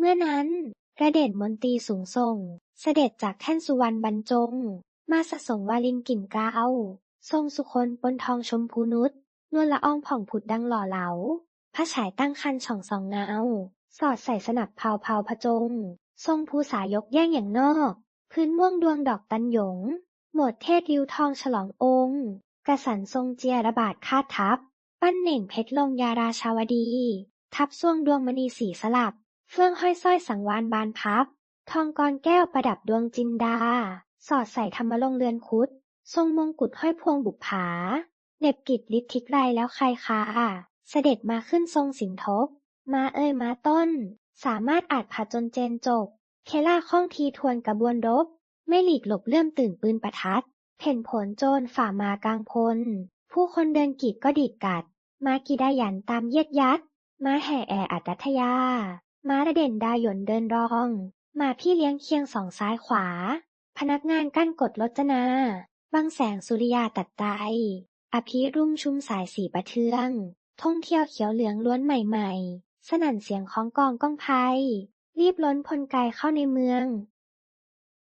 เมื่อนั้นกระเด็ดมนตรีสูงส่ง เสด็จจากแท่นสุวรรณบรรจง มาสะสมวาลินกลิ่นเก้าทรงสุคนปนทองชมพูนุชนวลละอองผ่องผุดดังหล่อเหลาพระฉายตั้งคันช่องสองเงาสอดใส่สนับเผาเผาพระจง ทรงภูษายกแย่งอย่างนอก พื้นม่วงดวงดอกตันหยง หมดเทศริ้วทองฉลององค์ กระสันทรงเจียระบาดคาดทับ ปั้นเหน่งเพชรลงยาราชาวดี ทับส่วงดวงมณีสีสลับ เฟื่องห้อยสร้อยสังวานบานพับ ทองกรแก้วประดับดวงจินดา สอดใส่ธรรมลงเรือนคุด ทรงมงกุฎห้อยพวงบุปผาเน็บกิจลิทิกไรแล้วใครคะเสด็จมาขึ้นทรงสินทบ มาเอ่ยมาต้น สามารถอาจผาจนเจนจบ เคล่าข้องทีทวนกระบวนรบ ไม่หลีกหลบเลื่อมตื่นปืนประทัด เพ่นผลโจรฝ่ามากลางพล ผู้คนเดินกีดก็ดีดกัด มากีดายันตามเย็ดยัด มาแห่แออัดัทยา มาระเด่นดาหยนเดินรองมาพี่เลี้ยงเคียงสองซ้ายขวา พนักงานกั้นกดรจนาบังแสงสุริยาตัดไตอภิรุ่มชุมสายสีประเทือง ท่องเที่ยวเขียวเหลืองล้วนใหม่ ๆ สนั่นเสียงของกองก้องไพรีบล้นพลไกเข้าในเมือง